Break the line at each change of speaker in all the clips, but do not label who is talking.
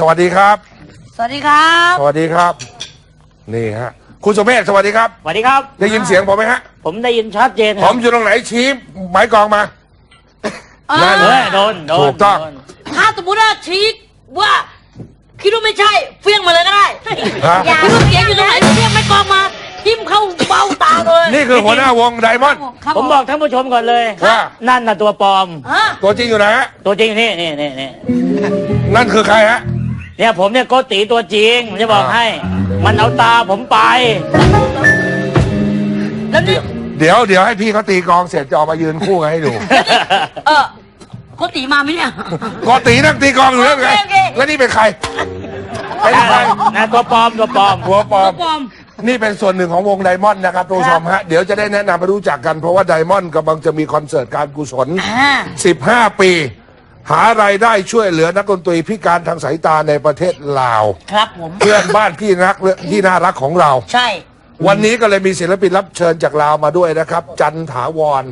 สวัสดีครับ
สวัสดีครับ
สวัสดีครับ นี่ฮะ คุณสมเมธสวัสดีครับ
สวัสดีครับ
ได้ยินเสียงผมไหมฮะ
ผมได้ยินชัดเจน
ผมอยู่ตรงไหนชี้ไม้กองมา
เออ
นั่น
เฮ้ยโดนโดน
ถูกต้อง
โดน
ถ้าสมมติว่าชี้ว่าคิดว่าไม่ใช่เฟี้ยงมาเลยก็ได้
ฮะ
อย่าคิดว่าเสียงอยู่ตรงไหนเฟี้ยงไม่กองมาทิ่มเข้าเบ้าตาเลย
นี่คือหัวหน้าวงไดมอนด์
ครับ
ผมบอกท่านผู้ชมก่อนเลย
ว่า
นั่นน่ะตัวปลอม
ฮะ
ตัวจริงอยู่ไหนฮะ
ตัวจริงอยู่นี่นี่นี่นี่
นั่นคือใครฮะ
เนี่ยผมเนี่ยโกติตัวจริงผมจะบอก
อ่า
ให้ มันเอาตาผมไป
แล้วนี่
เดี๋ยวเดี๋ยวให้พี่เขาตีกลองเสร็จจะออกมายืนคู่กันให้ดู
เออโคติมาไหมเนี่ย
กอตีนั่งตีกลองอยู่แล้วไง
โอเคโอเค
แล้วนี่เป็นใครเป็นใคร
นะตัวปลอมตัวปลอม
หัวปลอม
ปลอม
นี่เป็นส่วนหนึ่งของวงไดมอนด์นะครับทุกผู้ชมฮะ เดี๋ยวจะได้แนะนำไปรู้จักกันเพราะว่าไดมอนด์กำลังจะมีคอนเสิร์ตการกุศล
อ่า
15 ปี หารายได้ช่วยเหลือนักดนตรีพิการทางสายตาในประเทศลาว
ครับผม
เพื่อนบ้านพี่รักที่น่ารักของเรา
ใช่
วันนี้ก็เลยมีศิลปินรับเชิญจากลาวมาด้วยนะครับ จันถาวร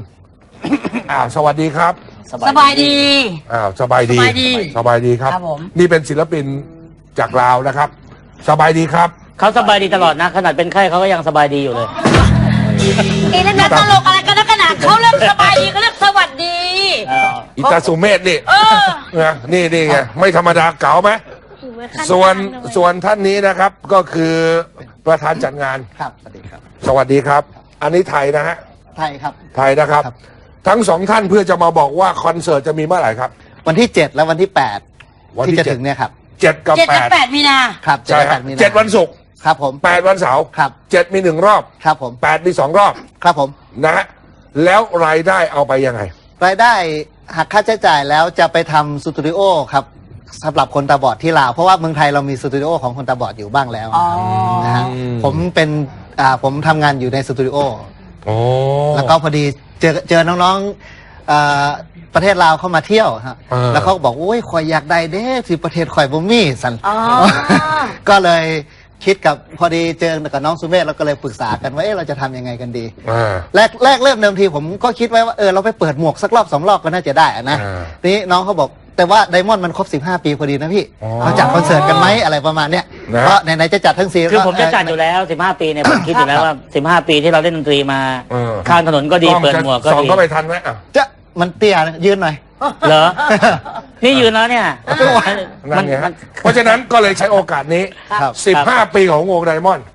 อ้าวสวัสดีครับ
สบายดี
อ้าวสบายดี
สบายดี
สบายดีครับ
ครับผม
นี่เป็นศิลปินจากลาวนะครับ สบายดีครับ
เขาสบายดีตลอดนะ ขนาดเป็นไข้เขาก็ยังสบายดีอยู่เลย
เอ๊ะแล้วจะตลกอะไรกันนักกันหนาเขาเรียกสบายดีเขาเรียกสวัสดี
อิ ตาสุเมธนี่
เออ
นะนี่นี่ไงไม่ธรรมดาเก๋าไหมส่วนส่วนท่านนี้นะครับก็คือประธานจัดงาน
ครับสวัสดีครับ
สวัสดีครับ อันนี้ไทยนะฮะ
ไทยครับ
ไทยนะครับ
ครับ
ทั้งสองท่านเพื่อจะมาบอกว่าคอนเสิร์ตจะมีเมื่อไหร่ครับ
วันที่ 7 และวันที่
วัน
8
ที่
ที่จะ
เจ็ด
ถึงเนี่ยครับ
เจ็ดกับ
เจ็ด
แป
กับ
ด
แปดมีนา
ครับ7
ใช่
และ
ฮะ
8มีนา
เจ็ดวันศุกร์
ครับผม
แปดวันเสาร์
ครับ
เจ็ดมีหนึ่งรอบ
ครับผม
แปดมีสองรอบ
ครับผม
นะฮะแล้วรายได้เอาไปยังไง
รายได้ หักค่าใช้จ่ายแล้วจะไปทำสตูดิโอครับสำหรับคนตาบอดที่ลาวเพราะว่าเมืองไทยเรามีสตูดิโอของคนตาบอดอยู่บ้างแล้ว
อ๋อ
นะฮะ
อืม
ผมเป็นอ่าผมทำงานอยู่ในสตูดิโอ
โอ้
แล้วก็พอดีเจอเจอน้องๆอ่าประเทศลาวเข้ามาเที่ยวฮะ
อ่า
แล้วเขาก็บอกโอ้ยข่อยอยากได้เด้ที่ประเทศข่อยบ่มีสัน
อ๋อ
ก็เลย คิดกับพอดีเจอกับน้องสุเมธเราก็เลยปรึกษากันว่าเอ๊ะเราจะทำยังไงกันดี
อ่า
แรกแรกเริ่มเดิมทีผมก็คิดไว้ว่าเออเราไปเปิดหมวกสักรอบสองรอบก็น่าจะได้อะนะ
อ่า
ทีนี้น้องเขาบอกแต่ว่าไดมอนด์มันครบ 15 ปีพอดีนะพี่
อ๋อ
เราจัดคอนเสิร์ตกันไหมอะไรประมาณเนี้ย
นะ
เพราะไหนๆจะจัดทั้งซี
คือผมจะจัดอยู่แล้ว 15 ปีเนี่ยผมคิดอยู่แล้วว่า 15 ปีที่เราเล่นดนตรีมา
เออ
ข้างถนนก็ดี
ล้อง
เปิด
จะ
หมวกก็
ส่อง
ดี
เข้าไปทันไหมอะ
จะมันเตี้ยนะยืนหน่อย
เหรอ นี่ยืนแล้วเนี่ย
นั่นไงฮะเพราะฉะนั้นก็เลยใช้โอกาสนี้
ครับ
15 ปีของวงไดมอนด์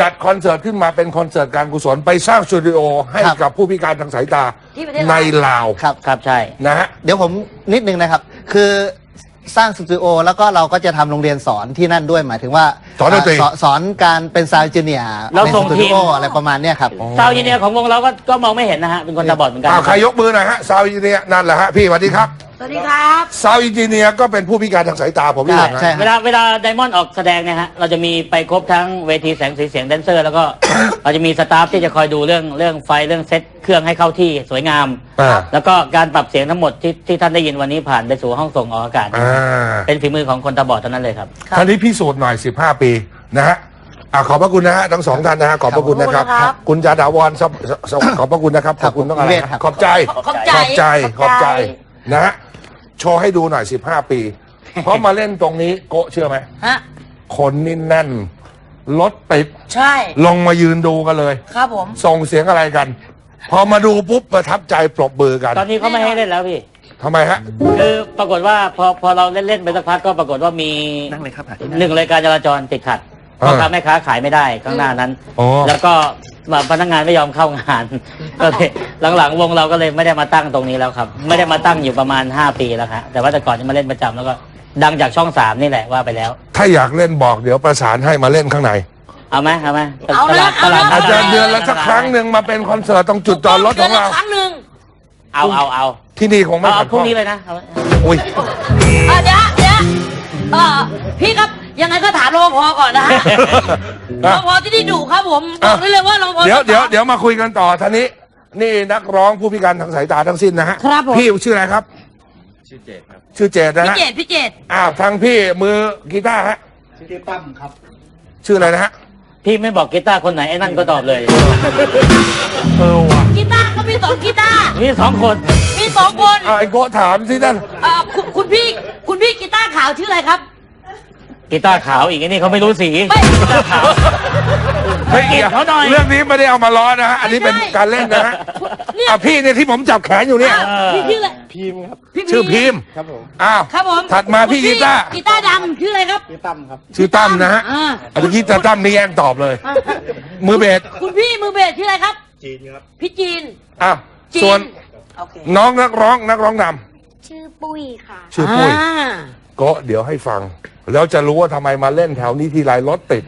จัดคอนเสิร์ตขึ้นมาเป็นคอนเสิร์ตการกุศลไปสร้างสตูดิโอให้
ครับ
กับผู้พิการทางสายตา
ที่ประเทศลาว
ในลาว
ครับ
ครับใช่
นะฮะ
เดี๋ยวผมนิดนึงนะครับ คือสร้างสตูดิโอแล้วก็เราก็จะทำโรงเรียนสอนที่นั่นด้วยหมายถึงว่า
สอนดนตรี
สสอนการเป็นซาวด์เจเนีย
เรา
ใน
ส่
ส
ง
ตู
ที
ดิ
ม
โออะไรประมาณเนี้ยครับ
ซาวด์เอนจิเนียร์ของวงเราก็ก็มองไม่เห็นนะฮะเป็นคนตาบอดเหมือนกัน
อ้าวใครยกมือหน่อยฮะซาวอินเนียนั่นแหละฮะพี่สวัสดีครับ
สวัสดีครับ
ซาวอินเนียก็เป็นผู้พิการทางสายตาผมเรียกอย่างนั้น
ใช่
เวลาเวลาไดมอนด์ออกแสดงเนี่ยฮะเราจะมีไปครบทั้งเวทีแสงสีเสียงแดนเซอร์ แล้วก็ เราจะมีสตาฟที่จะคอยดูเรื่องเรื่องไฟเรื่องเซตเครื่องให้เข้าที่สวยงาม
อ่า
แล้วก็การปรับเสียงทั้งหมดที่ที่ท่านได้ยินวันนี้ผ่านไปสู่ห้องส่งออกอากาศ
อ่า
เป็นฝีมือของคนตาบอดเท่านั้นเลยครับ
ท่านนี้พิสูจน์หน่อย 15 ปีนะฮะอ่าขอบพระคุณนะฮะทั้งสองท่านนะฮะขอบพระคุณนะครับ
ขอบคุณครับ
คุณจาดาวรสวสสขอบพระคุณนะครับขอบคุณต้องอะไร
เวท
นะครับ ขอบใจ
ขอบใจ
ขอบใจข
ข
อ
อ
บบใจ
ใจ
นะฮะ โชว์ให้ดูหน่อย 15 ปี เพราะมาเล่นตรงนี้โกะเชื่อไหม
ฮะ
คนนี่แน่น รถติด
ใช่
ลงมายืนดูกันเลย
ครับผม
ส่งเสียงอะไรกัน พอมาดูปุ๊บประทับใจปรบมือกัน
ตอนนี้เขาไม่ให้เล่นแล้วพี่
ทำไมฮะ
คือปรากฏว่าพอพอเราเล่นเล่นๆไปสักพักก็ปรากฏว่ามี
นั่งเลยครับ
หนึ่งรายการจราจรติดขัด
อ่า
พ่อค้าแม่ค้าขายไม่ได้ข้างหน้านั้น
อ๋อ
แล้วก็ พนักงานไม่ยอมเข้างานก็เลยหลังๆวงเราก็เลยไม่ได้มาตั้งตรงนี้แล้วครับ ไม่ได้มาตั้งอยู่ประมาณ 5 ปีแล้วครับแต่ว่าแต่ก่อนจะมาเล่นประจำแล้วก็ดังจากช่องสามนี่แหละว่าไปแล้ว
ถ้าอยากเล่นบอกเดี๋ยวประสานให้มาเล่นข้างใน
เอาไหมเอาไหม
เอา
ต
นะ
ลาดตลาด
เอานะ
อาจจะเดือนละสักครั้งหนึ่งมาเป็นคอนเสิร์ตตรงจุดจอดรถของเรา
ครั้งหนึ่ง
เอาเอาเอา
ที่นี่คงไม่
เอา
ขั
เอา
ด
พรุ่ง
ข้อง
นี้เลยนะเอา
อุ้ย
อะเดี๋ยวเดี๋ยวเออพี่ครับ ยังไงก็ถามรปภก่อนนะฮะร
นะ
ปภที่นี่ดุครับผมบอกได้เลยว่ารปภ
เดี๋ยวเดี๋ยวเดี๋ยวมาคุยกันต่อท่านี้ นี่นักร้องผู้พิการทางสายตาทั้งสิ้นนะฮะ
ครับผม
พี่ชื่ออะไรครับ ชื่อเจดครับชื่อเจดนะ
พี่
ฮะ
เจตพี่เจต
อ้าวทางพี่มือกีตาร์ฮะ
ชื่อตั้มครับ
ชื่ออะไรนะฮะ
พี่ไม่บอกกีตาร์คนไหนไอ้นั่นก็ตอบเลย
เออว่ะ
กีตาร์ก็มีสองกีตาร์
มีสองคน
มีสองคน
อ้าวไอ้โกะถามสิท่าน
เอ่อคุณคุณพี่คุณพี่กีตาร์ขาวชื่ออะไรครับ
กีตาร์ขาวอีกไอ้นี่เขาไม่รู้สี
ไม่
กีตาร์ขาว
ไม่เกี่ยว
เขาหน่อย
เรื่องนี้ไม่ได้เอามาล้อนะฮะ อันนี้เป็น
ไม่ใช่
การเล่นนะฮะ
เนี่ย
อะพี่เนี่ยที่ผมจับแขนอยู่เนี่ย
เออ
พี่ชื่ออะไร
พิมพ์ครับ
พี่
ชื่อพิมพ์
ครับผม
อ้าว
ครับผม
ถัดมาพี่กีตาร์
กีตาร์ดำชื่ออะไรครับ
พี่ตั้มครับ
ชื่อตั้มนะฮะ
อ่า
อันนี้ตาตั้มนี่แย่งตอบเลย
อ่า
มือเบส
คุณพี่มือเบสชื่ออะไรครับ
จีนครับ
พี่จีน
อ้าว
จีน
ส่วน
โอเค
น้องนักร้องนักร้องน
ชื่อปุ้ยค่ะำ
ชื่อปุ้ย
อ่า
ก็เดี๋ยวให้ฟัง แล้วจะรู้ว่าทำไมมาเล่นแถวนี้ทีไรรถติด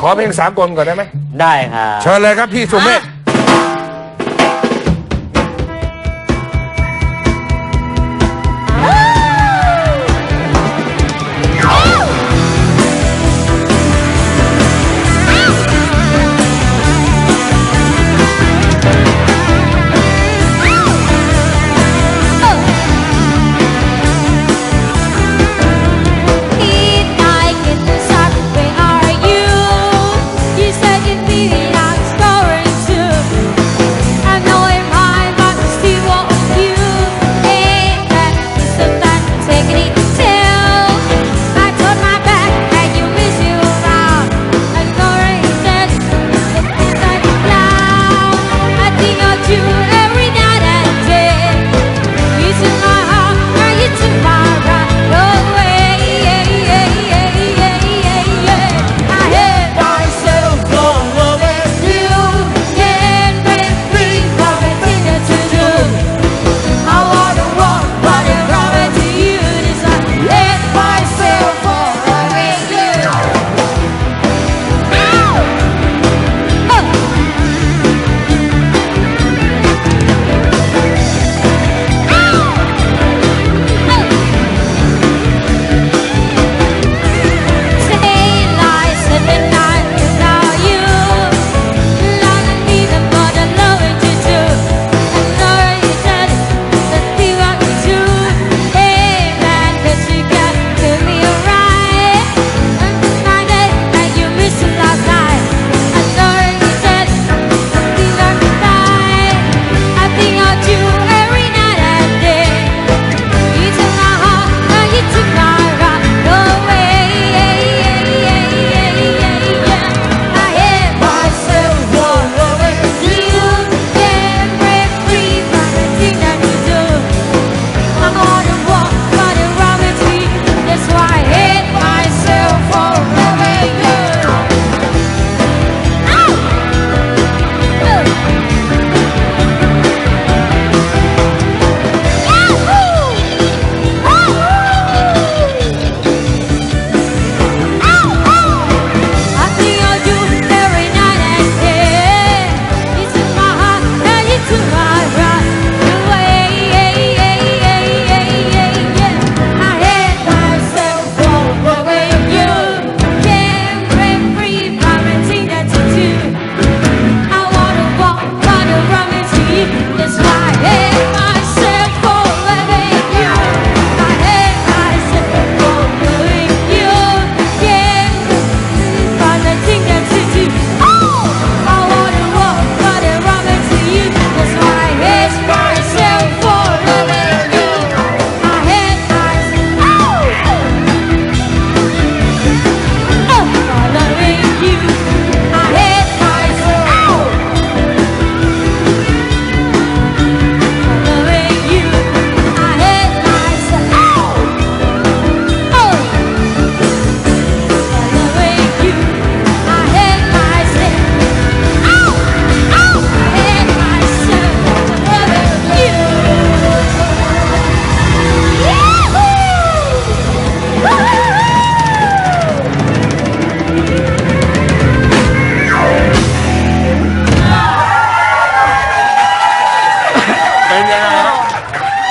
ขอเพลงสากลก่อนได้ไหม
ได้ครับ
เชิญเลยครับพี่สุเมธ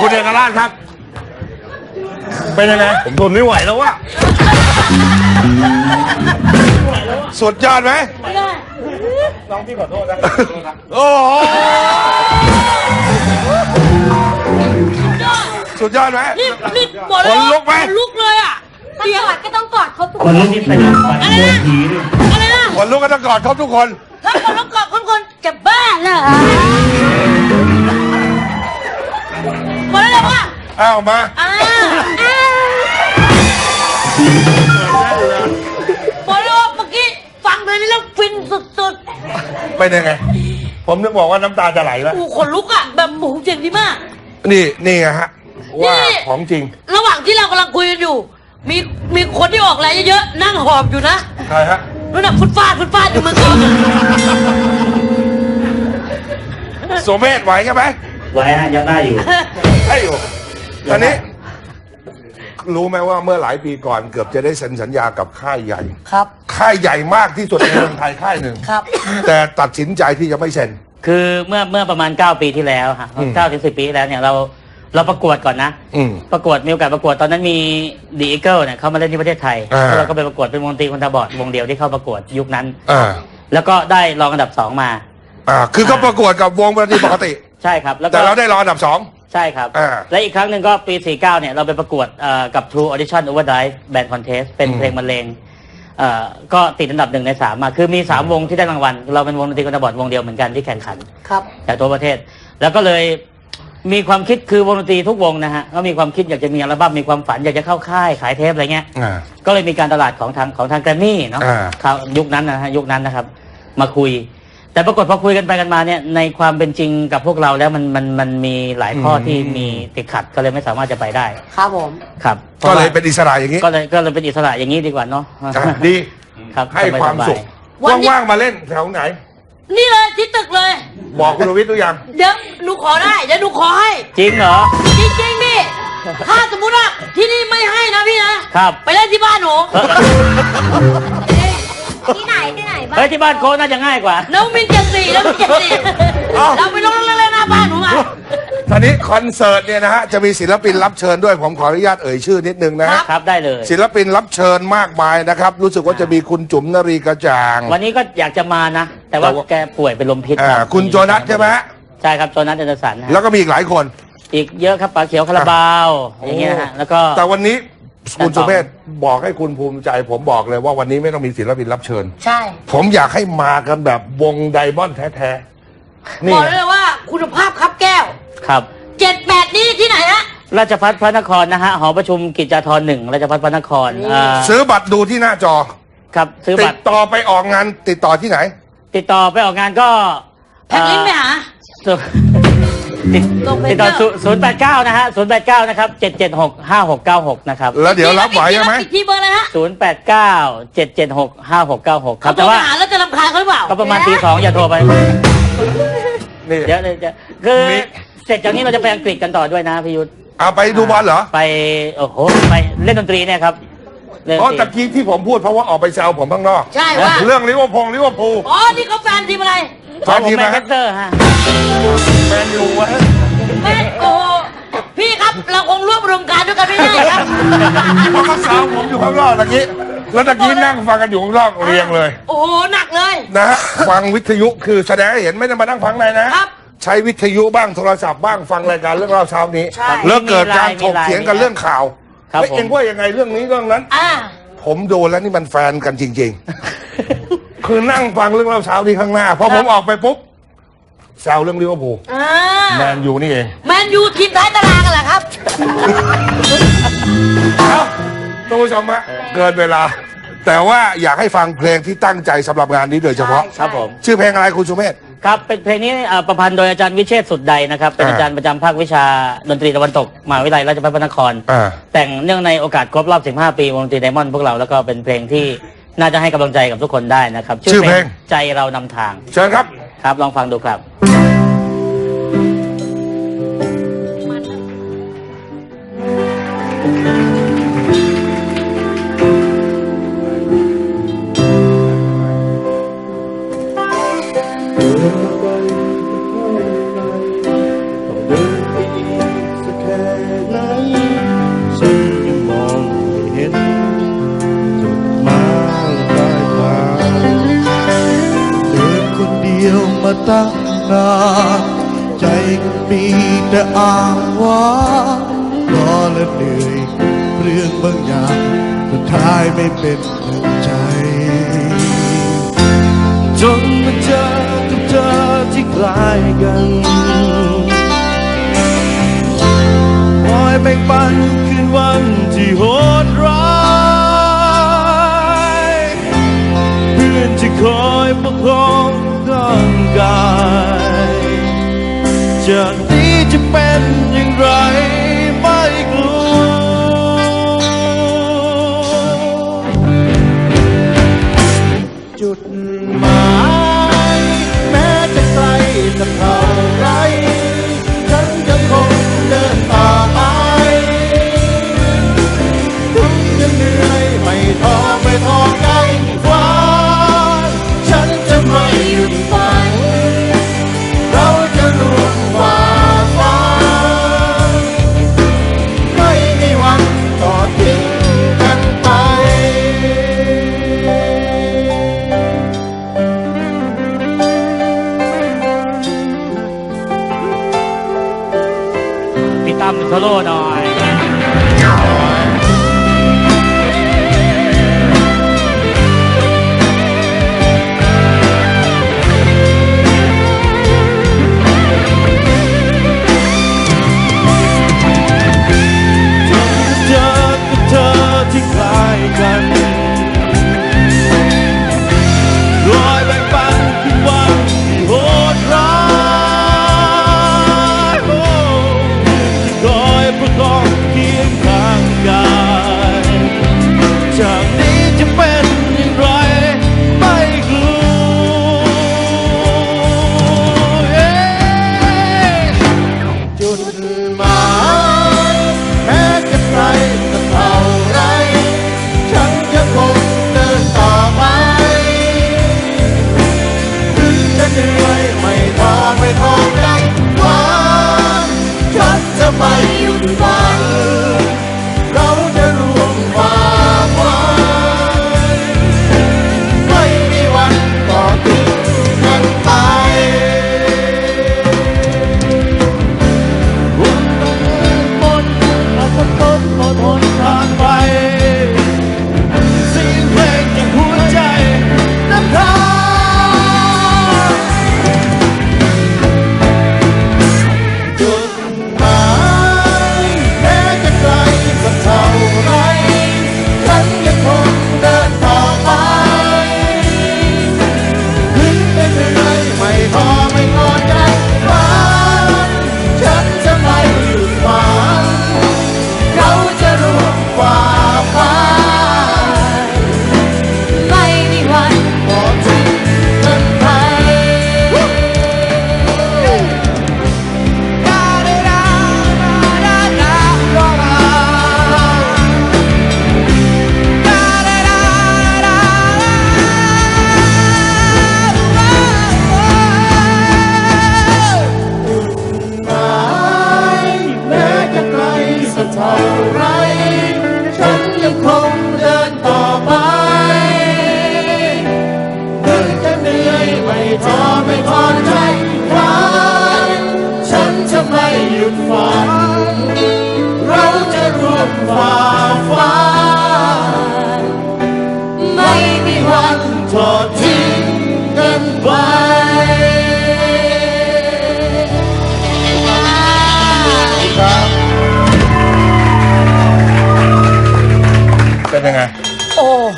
คุณเอกราชครับ เป็นยังไง ผมทนไม่ไหวแล้ววะสุดยอดไหม
ไม่ได้
น้องพี่ขอโทษนะ
โอ้โห สุดยอดไหม
นี่นี่บอกเลย
ขนลุกไหม
ขนลุกเลยอะเสียงก็ต้องกอดเขาทุกค
คน
น
รุ่นนี้เป็นฝัน
อะไร
โด
นะ
นผีด้วย
อะไรนะ
คนลุกก็ต้องกอดเขาทุกคน
ถ้าคนต้องกอดคนคนจะบ้าเหรอ บอกเลยว่า
อ้าวมา
อ่าอ่างานนี้แล้วฟินสุด
เป็นยังไง ผมนึกบอกว่าน้ำตาจะไหล
ๆ
แล้ว
โอ้ขนลุกอะแบบโอ้โหเจ๋งดีมาก
นี่นี่ไงฮะ ว่า
นี่
ของจริง
ระหว่างที่เรากำลังคุยกันอยู่ มีมีคนที่ออกแรงเยอะๆนั่งหอบอยู่นะ
ใครฮะ
นั่นน่ะฟุดฟาดฟุดฟาดอยู่เมืองกอง
โสมเมธไหวใช่ไหม
ไว้ฮะยังได้อยู่
ใช่อยู่ ตอนนี้ รู้ไหมว่าเมื่อหลายปีก่อนเกือบจะได้เซ็นสัญญากับค่ายใหญ่
ครับ
ค่ายใหญ่มากที่สุดในเมืองไทยค่ายหนึ่ง
ครับ
แต่ตัดสินใจที่จะไม่เซ็น
คือเมื่อเมื่อประมาณ 9 ปีที่แล้วฮะ
อืม
เก้าถึงสิปีที่แล้วเนี่ยเราเราประกวดก่อนนะ
อืม
ประกวดมีโอกาสประกวดตอนนั้นมีดีเอเกิลเนี่ยเขามาเล่นที่ประเทศไทย
อ่า
แล้วเราก็ไปประกวดเป็นวงดนตรีคนตาบอดวงเดียวที่เข้าประกวดยุคนั้น
อ่า
แล้วก็ได้รองอันดับสองมา
อ่าคือก็ประกวดกับวงดนตรีปกติ
ใช่ครับ แล้วก็
แต่เราได้รองอันดับสอง
ใช่ครับ
อ่า
และอีกครั้งหนึ่งก็ปี 49 เนี่ย เราไปประกวดเอ่อกับ True Audition Overdrive Band Contest เป็น
อืม
เพลงบรรเลงเอ่อก็ติดอันดับหนึ่งในสามมาคือมีสามวงที่ได้รางวัล เราเป็นวงดนตรีคนตาบอดวงเดียวเหมือนกันที่แข่งขัน
ครับ
จากตัวประเทศ แล้วก็เลยมีความคิดคือวงดนตรีทุกวงนะฮะก็มีความคิดอยากจะมีอัลบั้มมีความฝันอยากจะเข้าค่ายขายเทปอะไรเงี้ย
อ่า
ก็เลยมีการตลาดของทางของทางแกรมมี่เนาะ
อ่า
ครับยุคนั้นนะฮะยุคนั้นนะครับ มาคุย แต่ปรากฏพอคุยกันไปกันมาเนี่ยในความเป็นจริงกับพวกเราแล้วมันมันมันมีหลายข้อที่มีติดขัดก็เลยไม่สามารถจะไปได้
ครับผม
ครับ
ก็เลยเป็นอิสระอย่างนี้
ก็เลยก็เลยเป็นอิสระอย่างนี้ดีกว่าเนาะ
อะดี
ครับ
ให้ความสุข
วันนี้
ว่างๆมาเล่นแถวไหน
นี่เลยที่ตึกเลย
บอกคุณวิทย์หรือยัง
เดี๋ยวหนูขอได้เดี๋ยวหนูขอให้
จริงเหรอ
จริงๆพี่ ถ้าสมมุติว่าที่นี่ไม่ให้นะพี่นะ
ครับ
ไปเล่นที่บ้านหนู
ที่ไหนที่ไหนบ้าง
เฮ้ยที่บ้านโค้ชน่าจะง่ายกว่า
น้องมินเจ็ดสี่น้องมินเจ็ดสี่
เอ้า
เราไปลงเล่นๆหน้าบ้านหนูมา
ตอนนี้คอนเสิร์ตเนี่ยนะฮะจะมีศิลปินรับเชิญด้วยผมขออนุญาตเอ่ยชื่อนิดนึงนะฮะ
ครับได้เลย
ศิลปินรับเชิญมากมายนะครับ รู้สึกว่าจะมีคุณจุ๋มนรีกระจ่าง
วันนี้ก็อยากจะมานะ แต่ว่า
แต่ว่า
แกป่วยเป็นลมพิษ
อ่า
รับ
คุณโจนัสใช่ไหมฮะ
ใช่ครับโจนัสเจนสันฮะ
แล้วก็มีอีกหลายคน
อีกเยอะครับปลาเขียวคาราบาว อย่างเงี้ยฮะแล้วก็
แต่วันนี้ คุณ
แต่ต่อ
สุเมธบอกให้คุณภูมิใจ ผมบอกเลยว่าวันนี้ไม่ต้องมีศิลปินรับเชิญ
ใช่
ผมอยากให้มากันแบบวงไดมอนด์แท้ๆนี่
บอกได้เลยว่าคุณภาพครับแก้ว
ครับ
เจ็ดแปดนี่ที่ไหนฮะ
ราชพัฒพระนครนะฮะหอประชุมกิจจาธรหนึ่งราชพัฒพระนครอ่า
ซื้อบัตรดูที่หน้าจอ
ครับซื้อ
ติ
บั
ด
ตร
ต่อไปออกงานติดต่อที่ไหน
ติดต่อไปออกงานก็
แพ็คลิงก์ไปหา
ศูติด
ส่งเพจ
ติดต่อ
เนอะ
ศูนย์แปดเก้านะฮะศูนย์แปดเก้านะครับเจ็ดเจ็ดหกห้าหกเก้าหกนะครับ
แล้วเดี๋ยวรับไหวใช่ไหม
อีกทีเบอร์เลยฮะ
ศูนย์แปดเก้าเจ็ดเจ็ดหกห้าหกเก้าหกครั
เขา
บ
โทร
แต่
ไป
ว่า
หาแล้วจะรำคาญเขาหรือเปล่า
ก็ประมาณตีสองอย่าโทรไป
นี่
เดี๋ยวเดี๋ยวเดี๋ยวคือ
มี
เสร็จจากนี้เราจะไปอังกฤษกันต่อด้วยนะพี่ยุทธ
เอาไปดูบอลเหรอ
ไปโอ้โหไปเล่นดนตรีเนี่ยครับ เล่นด
เพราะ
นต
ตะ
รี
กี้ที่ผมพูดเพราะว่าออกไปแซวผมข้างนอก
ใช่ว่า
เรื่องลิเวอร์พูลลิเวอร์พูล
อ๋อ นี่เขาแฟนทีมอะไร
แฟนทีม
แม
นะ
นเชสเตอร์ฮะ
แมนยูวะ
แม่โอ้โหพี่ครับ เราคงร่วมรวมการด้วยกันไม่ได้ครับ
เพราะเขาแซวผมอยู่ข้างนอกตะกี้แล้วตะกี้นั่งฟังกันอยู่ข้างนอกเรียงเลย
โอ้โหหนักเลย
นะฮะ ฟังวิทยุคือแสดงให้เห็นไม่ได้มานั่งฟังในนะ
ครับ
ใช้วิทยุบ้างโทรศัพท์บ้างฟังรายการเรื่องเล่าเช้านี้
ใช่
แล้วเกิดการถกเถียงกันเรื่องข่าว
ครับ
เฮ้ย
ผม
เองว่ายังไงเรื่องนี้เรื่องนั้น
อ่า
ผมดูแล้วนี่มันแฟนกันจริง ๆ คือนั่งฟังเรื่องเล่าเช้าที่ข้างหน้าพอผมออกไปปุ๊บแซวเรื่องลิเวอร์พูล
อ่า
แมนยูนี่เอง
แมนยูทีมท้ายตารางกันเหรอครับ
ครับท่านผู้ชมฮะเกินเวลา แต่ว่าอยากให้ฟังเพลงที่ตั้งใจสำหรับงานนี้โดยเฉพาะ
ครับผม
ชื่อเพลงอะไรคุณสุเมธ
ครับเป็นเพลงนี้เอ่อประพันธ์โดยอาจารย์วิเชษฐ์สุดใดนะครับ เป็น
อ่า
อาจารย์ประจำภาควิชาดนตรีตะวันตกมหาวิทยาลัยราชภัฏพระนคร
อ่า
แต่งเนื่องในโอกาสครบรอบ 15 ปีวงดนตรีไดมอนด์พวกเราแล้วก็เป็นเพลงที่น่าจะให้กำลังใจกับทุกคนได้นะครับ
ชื่อเพลง
ใจเรานำทาง
เชิญครับ
ครับลองฟังดูครับ
ต้อ ตั้งนานใจมีแต่อ้างว้างรอและเหนื่อยเรื่องบางอย่างสุดท้ายไม่เป็นดังใจ จนมาเจอกับเธอที่คล้ายกันคอยแบ่งปันคืนวันที่โหดร้ายเพื่อนที่ค
อยประคอง จากนี้จะเป็นอย่างไร
พี่ตั้ม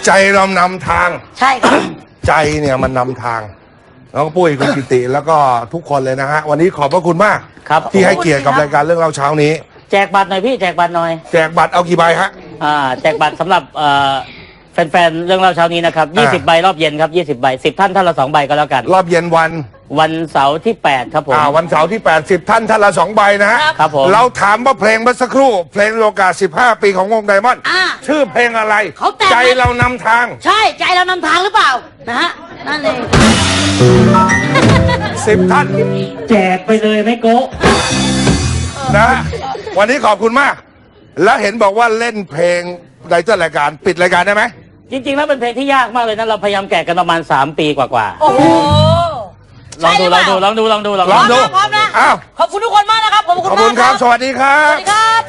ใจเรานำทาง ใช่
ครับ
ใจเนี่ยมันนำทาง แล้วก็ปุ้ยคุณกิติ แล้วก็ทุกคนเลยนะฮะ วันนี้ขอบพระคุณมาก
ครับ
ที่ให้เกียรติกับรายการเรื่องเล่าเช้านี้
แจกบัตรหน่อยพี่แจกบัตรหน่อย
แจกบัตรเอากี่ใบฮะ
อ่าแจกบัตรสำหรับเอ่อแฟนๆ เรื่องเล่าเช้านี้นะครับ
อ่า
20 ใบรอบเย็นครับ 20 ใบ 10 ท่านท่านละ 2 ใบก็แล้วกัน
รอบเย็นวัน
วันเสาร์ที่ 8 ครับผม
อ่าวันเสาร์ที่ 80 ท่านท่านละสองใบนะฮะ
ครับผม
เราถามว่าเพลงเมื่อสักครู่ เพลงโลกา 15 ปีของวงไดมอนด์
อ่า
ชื่อเพลงอะไร
เขาแต่ง
ใจเรานำทาง
ใช่ใจเรานำทางหรือเปล่า นะฮะ นั่นเอง
10 ท่าน
แจกไปเลยไม่โกะ
นะฮะวันนี้ขอบคุณมาก แล้วเห็นบอกว่าเล่นเพลงในเจ้ารายการปิดรายการได้ไหม
จริงๆ แล้วเป็นเพลงที่ยากมากเลยนะ เราพยายามแกะกันประมาณ 3 ปีกว่า
โอ้โห
ๆ ลองดูลองดูลองดูลองดูลอง
ลองดู
ดู
พร้อมนะ
อ้าว
ขอบคุณทุกคนมากนะครับ ขอบ
ขอบ
คุ
ณ
มาก
ครับ สวัสดีครั
สวัสดีครับ